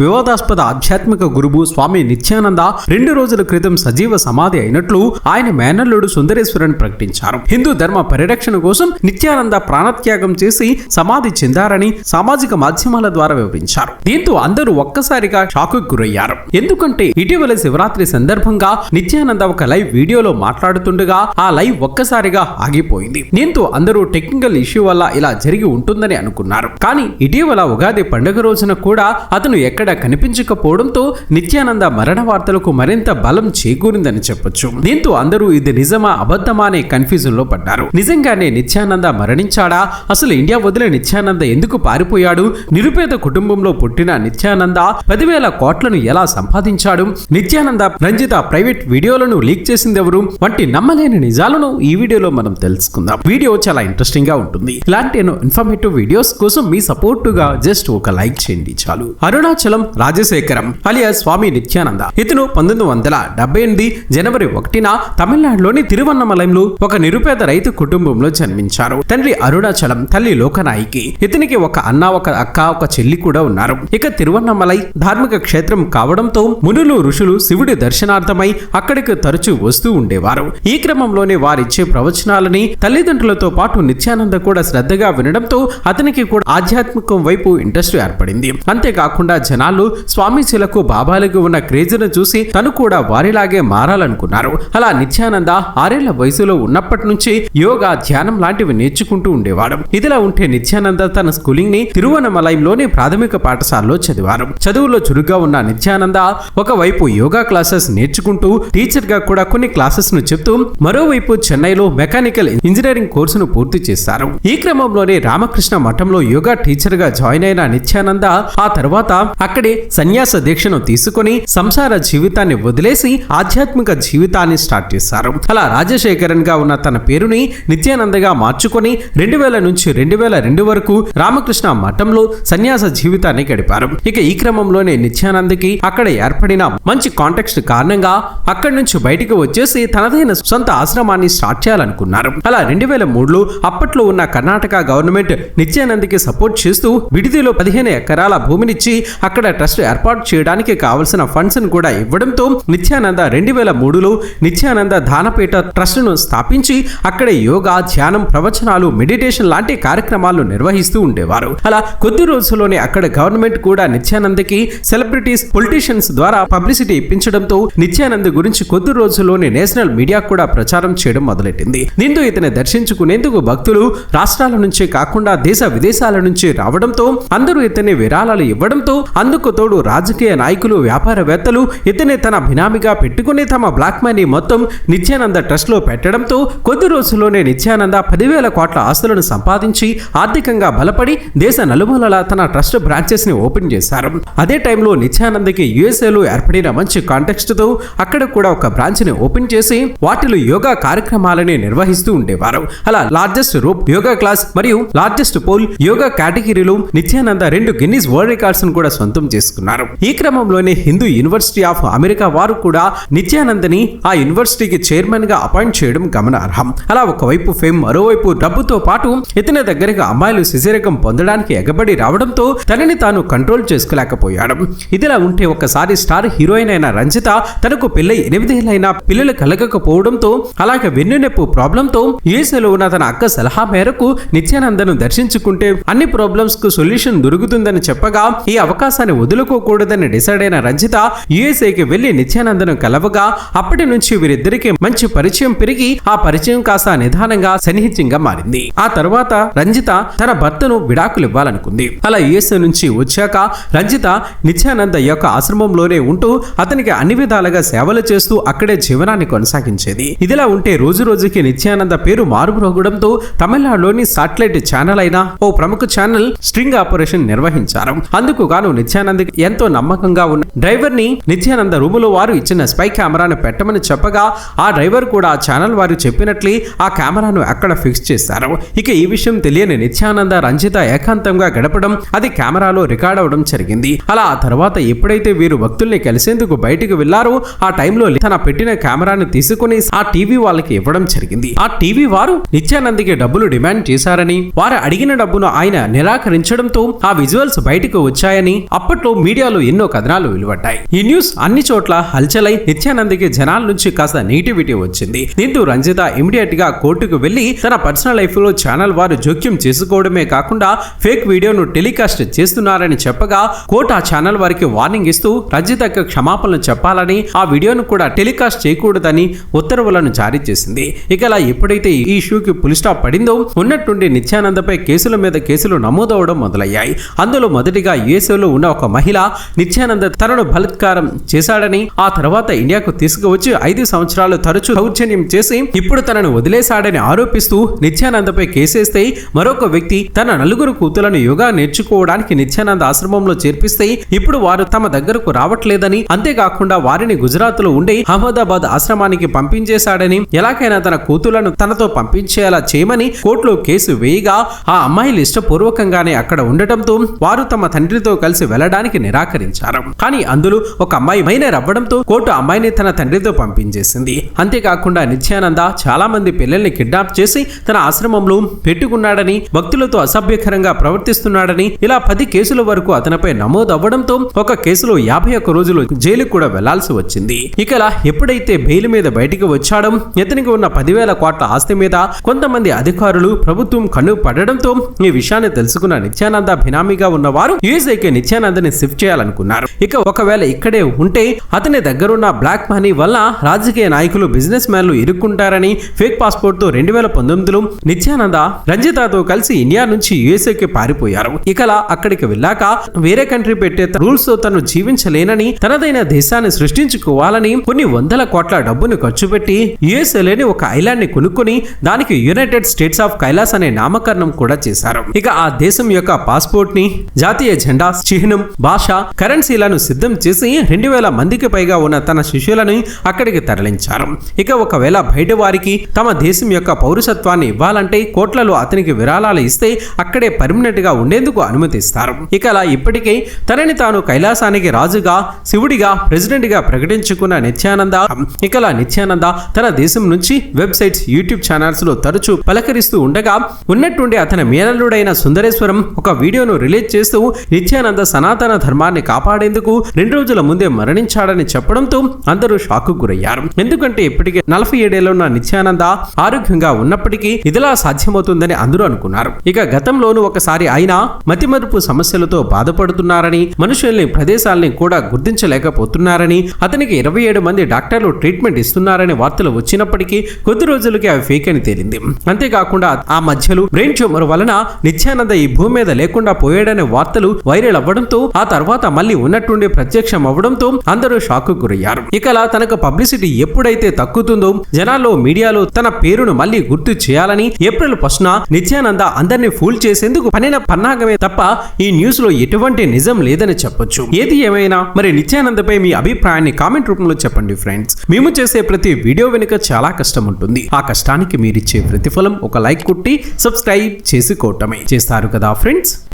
వివాదాస్పద ఆధ్యాత్మిక గురువు స్వామి నిత్యానంద రెండు రోజుల క్రితం సజీవ సమాధి అయినట్లు ఆయన మేనల్లుడు సుందరేశ్వరన్ ప్రకటించారు. హిందూ ధర్మ పరిరక్షణ కోసం నిత్యానంద ప్రాణత్యాగం చేసి సమాధి చెందారని సామాజిక మాధ్యమాల ద్వారా వివరించారు. దీంతో అందరూ ఒక్కసారిగా షాకు గురయ్యారు. ఎందుకంటే ఇటీవల శివరాత్రి సందర్భంగా నిత్యానంద ఒక లైవ్ వీడియోలో మాట్లాడుతుండగా ఆ లైవ్ ఒక్కసారిగా ఆగిపోయింది. దీంతో అందరూ టెక్నికల్ ఇష్యూ వల్ల ఇలా జరిగి ఉంటుందని అనుకున్నారు. కానీ ఇటీవల ఉగాది పండుగ రోజున కూడా అతను ఎక్కడ కనిపించకపోవడంతో నిత్యానంద మరణ వార్తలకు మరింత బలం చేకూరిందని చెప్పొచ్చు. దీంతో అందరూ ఇది నిజమా అబద్ధమా అనే కన్ఫ్యూజన్లో పడ్డారు. నిజంగానే నిత్యానంద మరణించాడా? అసలు ఇండియా వదిలే నిత్యానంద ఎందుకు పారిపోయాడు? నిరుపేద కుటుంబంలో పుట్టిన నిత్యానంద పదివేల కోట్లను ఎలా సంపాదించాడు? నిత్యానంద రంజిత ప్రైవేట్ వీడియోలను లీక్ చేసింది ఎవరు వంటి నమ్మలేని నిజాలను ఈ వీడియోలో మనం తెలుసుకుందాం. వీడియో చాలా ఇంట్రెస్టింగ్గా ఉంటుంది. ఇలాంటి ఇన్ఫర్మేటివ్ వీడియోస్ కోసం మీ సపోర్టుగా జస్ట్ ఒక లైక్ చేయండి చాలు. అరుణాచలం రాజశేఖరం అలియా స్వామి నిత్యానంద. ఇతను పంతొమ్మిది వందల డెబ్బై ఎనిమిది జనవరి ఒకటిన తమిళనాడులోని తిరువన్నమలయంలో ఒక నిరుపేద రైతు కుటుంబంలో జన్మించారు. తండ్రి అరుణాచలం తల్లి లోకనాయికి. ఇతనికి ఒక అన్న ఒక అక్క ఒక చెల్లి కూడా ఉన్నారు. ఇక తిరువన్నమలై ధార్మిక క్షేత్రం కావడంతో మునులు ఋషులు శివుడి దర్శనార్థమై అక్కడికి తరచూ వస్తూ ఉండేవారు. ఈ క్రమంలోనే వారిచ్చే ప్రవచనాలని తల్లిదండ్రులతో పాటు నిత్యానంద కూడా శ్రద్ధగా వినడంతో అతనికి కూడా ఆధ్యాత్మికం వైపు ఇంట్రెస్ట్ ఏర్పడింది. అంతేకాకుండా జనాలు స్వామీజీలకు బాబాలకు ఉన్న క్రేజ్ను చూసి తను కూడా వారిలాగే మారాలనుకున్నారు. అలా నిత్యానంద ఆరేళ్ళ వయసులో ఉన్నప్పటి నుంచి యోగా ధ్యానం లాంటివి నేర్చుకుంటూ ఉండేవాడు. ఇదిలా ఉంటే నిత్యానంద తన స్కూలింగ్ని తిరువనమలయంలోని ప్రాథమిక పాఠశాలలో చదివారు. చదువులో చురుగ్గా ఉన్న నిత్యానంద ఒకవైపు యోగా క్లాసెస్ నేర్చుకుంటూ టీచర్గా కూడా కొన్ని క్లాసెస్ను చెప్తూ మరోవైపు చెన్నైలో మెకానికల్ ఇంజనీరింగ్ కోర్సును పూర్తి చేశారు. ఈ క్రమంలోనే రామకృష్ణ మఠంలో యోగా టీచర్గా జాయిన్ అయిన నిత్యానంద ఆ తర్వాత అక్కడే సన్యాస దీక్షను తీసుకొని సంసార జీవితాన్ని వదిలేసి ఆధ్యాత్మిక జీవితాన్ని స్టార్ట్ చేశారు. అలా రాజశేఖరన్గా ఉన్న తన పేరుని నిత్యానందగా మార్చుకొని రెండు వేల నుంచి రెండు వేల రెండు వరకు రామకృష్ణ మఠంలో సన్యాస జీవితాన్ని గడిపారు. ఇక ఈ క్రమంలోనే నిత్యానందకి అక్కడ ఏర్పడిన మంచి కాంటెక్స్ట్ కారణంగా అక్కడి నుంచి బయటకు వచ్చేసి తనదైన సొంత ఆశ్రమాన్ని స్టార్ట్ చేయాలనుకున్నారు. అలా రెండు వేల మూడులో అప్పట్లో ఉన్న కర్ణాటక గవర్నమెంట్ నిత్యానందకి సపోర్ట్ చేస్తూ విడిదిలో పదిహేను ఎకరాల భూమినిచ్చి అక్కడ ట్రస్ట్ ఏర్పాటు చేయడానికి కావలసిన ఫండ్స్ కూడా ఇవ్వడంతో నిత్యానంద రెండు వేల మూడులో నిత్యానంద దానపీఠ ట్రస్ట్ను స్థాపించి అక్కడ యోగా ధ్యానం ప్రవచనాలు మెడిటేషన్ లాంటి కార్యక్రమాలను నిర్వహిస్తూ ఉండేవారు. అలా కొద్ది రోజుల్లోనే అక్కడ గవర్నమెంట్ కూడా నిత్యానందకి సెలబ్రిటీస్ పొలిటీషియన్స్ ద్వారా పబ్లిసిటీ ఇప్పించడంతో నిత్యానంద్ గురించి కొద్ది రోజుల్లోనే నేషనల్ మీడియా కూడా ప్రచారం చేయడం మొదలెట్టింది. దీంతో ఇతని దర్శించుకునేందుకు భక్తులు రాష్ట్రాల నుంచే కాకుండా దేశ విదేశాల నుంచి రావడంతో అందరూ ఇతని విరాళాలు ఇవ్వడంతో అందుకు తోడు రాజకీయ నాయకులు వ్యాపారవేత్తలు ఇతని తన బినామీగా పెట్టుకుని తమ బ్లాక్ మనీ మొత్తం నిత్యానంద ట్రస్ట్లో పెట్టడంతో కొద్ది రోజుల్లోనే నిత్యానంద పదివేల కోట్ల ఆస్తులను సంపాదించి ఆర్థికంగా బలపడి దేశ నలుమూలలా తన ట్రస్ట్ బ్రాంచెస్ని ఓపెన్ చేశారు. అదే టైంలో నిత్యానందకి యుఎస్ఏలో ఏర్పడిన మంచి కాంటెక్స్ట్తో అక్కడ కూడా ఒక బ్రాంచ్ని ఓపెన్ చేసి వాటిలో యోగా కార్యక్రమాలని నిర్వహిస్తూ ఉండేవారు. అలా లార్జెస్ట్ రూప్ యోగా క్లాస్ మరియు లార్జెస్ట్ పోల్ యోగా కేటగిరీలో నిత్యానంద రెండు గిన్నీస్ వరల్డ్ రికార్డ్స్ కూడా సొంతం చేసుకున్నారు. ఈ క్రమంలోనే హిందూ యూనివర్సిటీ ఆఫ్ అమెరికా వారు కూడా నిత్యానందని ఆ యూనివర్సిటీకి చైర్మన్గా అపాయింట్ చేయడం గమనార్హం. అలా ఒకవైపు ఫేమ్ మరోవైపు డబ్బుతో పాటు ఇతని దగ్గరగా అమ్మాయిలు శిశిరకం పొందడానికి ఎగబడి రావడంతో తనని తాను కంట్రోల్ చేసుకోలేకపోయాడు. ఇదిలా ఉంటే ఒకసారి స్టార్ హీరోయిన్ అయిన రంజిత తనకు పెళ్ళై ఎనిమిదేళ్ళైనా పిల్లలు కలగకపోవడంతో అలాగే వెన్నునొప్పు ప్రాబ్లంతో యుఎస్ఏలో ఉన్న తన అక్క సలహా మేరకు నిత్యానందను దర్శించుకుంటే అన్ని ప్రాబ్లమ్స్కు సొల్యూషన్ దొరుకుతుందని చెప్పగా ఈ అవకాశాన్ని వదులుకోకూడదని డిసైడ్ అయిన రంజిత యుఎస్ఏకి వెళ్ళి నిత్యానందను కలవగా అప్పటి నుంచి వీరిద్దరికి మంచి పరిచయం పెరిగి ఆ పరిచయం కాస్త నిదానంగా సన్నిహితంగా మారింది. ఆ తర్వాత రంజిత తన భర్తను విడాకులు ఇవ్వాలనుకుంది అలా యుఎస్ఏ నుంచి వచ్చాక రంజిత నిత్యానంద యొక్క ఆశ్రమంలోనే ఉంటూ అతనికి అన్ని విధాలుగా సేవలు చేస్తూ అక్కడే జీవనాన్ని కొనసాగించేది. ఇదిలా ఉంటే రోజు రోజుకి నిత్యానంద పేరు మారుమ్రోగడంతో తమిళనాడులోని సాటిలైట్ ఛానల్ అయిన ఓ ప్రముఖ ఛానల్ స్ట్రింగ్ ఆపరేషన్ నిర్వహించారు. అందుకు గాను నిత్యానంద్ ఎంతో నమ్మకంగా ఉన్న డ్రైవర్ని నిత్యానంద రూములో వారు ఇచ్చిన స్పై కెమెరాను పెట్టమని చెప్పగా ఆ డ్రైవర్ కూడా ఛానల్ వారు చెప్పినట్లే ఆ కెమెరాను అక్కడ ఫిక్స్ చేశారు. ఇక ఈ విషయం తెలియని నిత్యానంద రంజిత ఏకాంతంగా గడపడం అది కెమెరాలో రికార్డ్ అవడం జరిగింది. అలా ఆ తర్వాత ఎప్పుడైతే వీరు భక్తుల్ని కలిసేందుకు బయటకు వెళ్ళారో ఆ టైంలో తన పెట్టిన కెమెరాను తీసుకుని ఆ టీవీ వాళ్ళకి ఇవ్వడం జరిగింది. ఆ టీవీ వారు నిత్యానందకి డబ్బులు డిమాండ్ చేశారని వారు అడిగిన డబ్బును ఆయన నిరాకరించడంతో ఆ విజువల్స్ బయటకు వచ్చాయని అప్పట్లో మీడియాలో ఎన్నో కథనాలు వెలువడ్డాయి. ఈ న్యూస్ అన్ని చోట్ల హల్చలై నిత్యానంద్కి జనాల నుంచి కాస్త నెగిటివిటీ వచ్చింది. దీంతో రంజిత ఇమీడియట్గా కోర్టుకు వెళ్ళి తన పర్సనల్ లైఫ్లో ఛానల్ వారు జోక్యం చేసుకోవడమే కాకుండా ఫేక్ వీడియోను టెలికాస్ట్ చేస్తున్నారని చెప్పగా కోర్టు ఆ ఛానల్ వారికి వార్నింగ్ ఇస్తూ రంజితకు క్షమాపణలు చెప్పాలని ఆ వీడియోను కూడా టెలికాస్ట్ చేయకూడదని ఉత్తర్వులను జారీ చేసింది. ఇక అలా ఎప్పుడైతే ఈ ఇష్యూకి పులిస్టాప్ పడిందో ఉన్నట్టుండి నిత్యానందపై కేసుల మీద కేసులు నమోదవడం మొదలయ్యాయి. అందులో మొదటిగా యుఎస్ఏలో ఉన్న ఒక మహిళ నిత్యానంద తనను బలత్కారం చేశాడని ఆ తర్వాత ఇండియాకు తీసుకువచ్చి ఐదు సంవత్సరాలు తరచూ దౌర్జన్యం చేసి ఇప్పుడు తనను వదిలేశాడని ఆరోపిస్తూ నిత్యానందపై కేసేస్తే మరొక వ్యక్తి తన నలుగురు కూతులను యోగా నేర్చుకోవడానికి నిత్యానంద ఆశ్రమంలో చేర్పిస్తే ఇప్పుడు వారు తమ దగ్గరకు రావట్లేదని అంతేకాకుండా వారిని గుజరాత్లో ఉండే అహ్మదాబాద్ ఆశ్రమానికి పంపించేశాడని ఎలాగైనా తన కూతులను తనతో పంపించేలా చేయమని కోర్టులో కేసు వేయగా ఆ అమ్మాయిలు ఇష్టపూర్వకంగానే అక్కడ ఉండటంతో వారు తమ తండ్రితో కలిసి వెళ్ళడానికి నిరాకరించారు. కానీ అందులో ఒక అమ్మాయి మైనర్ అవ్వడంతో కోర్టు అమ్మాయిని తన తండ్రితో పంపించేసింది. అంతేకాకుండా నిత్యానంద చాలా మంది పిల్లల్ని కిడ్నాప్ చేసి తన ఆశ్రమంలో పెట్టుకున్నాడని భక్తులతో అసభ్యకరంగా ప్రవర్తిస్తున్నాడని ఇలా పది కేసుల వరకు అతనిపై నమోదు అవ్వడంతో ఒక కేసులో యాభై ఒక్క రోజులు జైలుకు కూడా వెళ్ళాల్సి వచ్చింది. ఇక ఎప్పుడైతే బెయిల్ మీద బయటికి వచ్చాడో ఇతనికి ఉన్న పదివేల కోట్ల ఆస్తి మీద కొంతమంది అధికారులు ప్రభుత్వం కన్ను పడడంతో ఈ విషయాన్ని తెలుసుకున్న నిత్యానంద బినామీగా ఉన్నవారు యుఎస్ఐకి అతన్ని షిఫ్ట్ చేయాలనుకున్నారు. ఇక ఒకవేళ ఇక్కడే ఉంటే అతని దగ్గరున్న బ్లాక్ మనీ వల్ల రాజకీయ నాయకులు బిజినెస్ మ్యాన్లు ఇరుక్కుంటారని ఫేక్ పాస్పోర్ట్తో రెండు వేల పంతొమ్మిదిలో నిత్యానంద రంజితాతో కలిసి ఇండియా నుంచి యుఎస్ఏకి పారిపోయారు. ఇకలా అక్కడికి వెళ్ళాక వేరే కంట్రీ పెట్టే రూల్స్తో తను జీవించలేనని తనదైన దేశాన్ని సృష్టించుకోవాలని కొన్ని వందల కోట్ల డబ్బును ఖర్చు పెట్టి యుఎస్ఏలోని ఒక ఐలాండ్ని కొనుక్కొని దానికి యునైటెడ్ స్టేట్స్ ఆఫ్ కైలాస్ అనే నామకరణం కూడా చేశారు. ఇక ఆ దేశం యొక్క పాస్పోర్ట్ని జాతీయ జెండా చిహ్నం భాష కరెన్సీలను సిద్ధం చేసి రెండు వేల మందికి పైగా ఉన్న తన శిష్యులను అక్కడికి తరలించారు. ఇక ఒకవేళ బయట వారికి తమ దేశం యొక్క పౌరసత్వాన్ని ఇవ్వాలంటే కోట్లలో అతనికి విరాళాలు ఇస్తే అక్కడే పర్మనెంట్గా ఉండేందుకు అనుమతిస్తారు. ఇక అలా ఇప్పటికే తనని తాను కైలాసానికి రాజుగా శివుడిగా ప్రెసిడెంట్గా ప్రకటించుకున్న నిత్యానంద ఇకలా నిత్యానంద తన దేశం నుంచి వెబ్సైట్స్ యూట్యూబ్ ఛానల్స్లో తరచూ పలకరిస్తూ ఉండగా ఉన్నట్టుండి అతని మేనల్లుడైన సుందరేశ్వరం ఒక వీడియోను రిలీజ్ చేస్తూ నిత్యానంద సనాతన ధర్మాన్ని కాపాడేందుకు రెండు రోజుల ముందే మరణించాడని చెప్పడంతో అందరూ షాక్ గురయ్యారు. ఎందుకంటే ఇప్పటికే నలభై ఏడేళ్ళ ఉన్న నిత్యానంద ఆరోగ్యంగా ఉన్నప్పటికీ ఇదిలా సాధ్యమవుతుందని అందరూ అనుకున్నారు. ఇక గతంలోనూ ఒకసారి ఆయన మతిమరుపు సమస్యలతో బాధపడుతున్నారని మనుషుల్ని ప్రదేశాల్ని కూడా గుర్తించలేకపోతున్నారని అతనికి ఇరవై ఏడు మంది డాక్టర్లు ట్రీట్మెంట్ ఇస్తున్నారని వార్తలు వచ్చినప్పటికీ కొద్ది రోజులకి అవి ఫేక్ అని తేలింది. అంతేకాకుండా ఆ మధ్యలో బ్రెయిన్ ట్యూమర్ వలన నిత్యానంద ఈ భూమి మీద లేకుండా పోయాడనే వార్తలు వైరల్ అవ్వడంతో ఆ తర్వాత మళ్ళీ ఉన్నట్టుండి ప్రత్యక్షం అవ్వడంతో అందరూ షాక్ గురయ్యారు. ఇకలా తనకు పబ్లిసిటీ ఎప్పుడైతే తక్కుతుందో జనాల్లో మీడియాలో తన పేరును మళ్ళీ గుర్తు చేయాలని ఏప్రిల్ ఫస్ట్ నిత్యానంద అందరినీ ఫూల్ చేసేందుకు పనిన పన్నాగమే తప్ప ఈ న్యూస్లో ఎటువంటి నిజం లేదని చెప్పొచ్చు. ఏది ఏమైనా మరి నిత్యానందపై మీ అభిప్రాయాన్ని కామెంట్ రూపంలో చెప్పండి ఫ్రెండ్స్. మేము చేసే ప్రతి వీడియో వెనుక చాలా కష్టం ఉంటుంది. ఆ కష్టానికి మీరిచ్చే ప్రతిఫలం ఒక లైక్ కొట్టి సబ్స్క్రైబ్ చేసుకోవటమే. చేస్తారు కదా ఫ్రెండ్స్?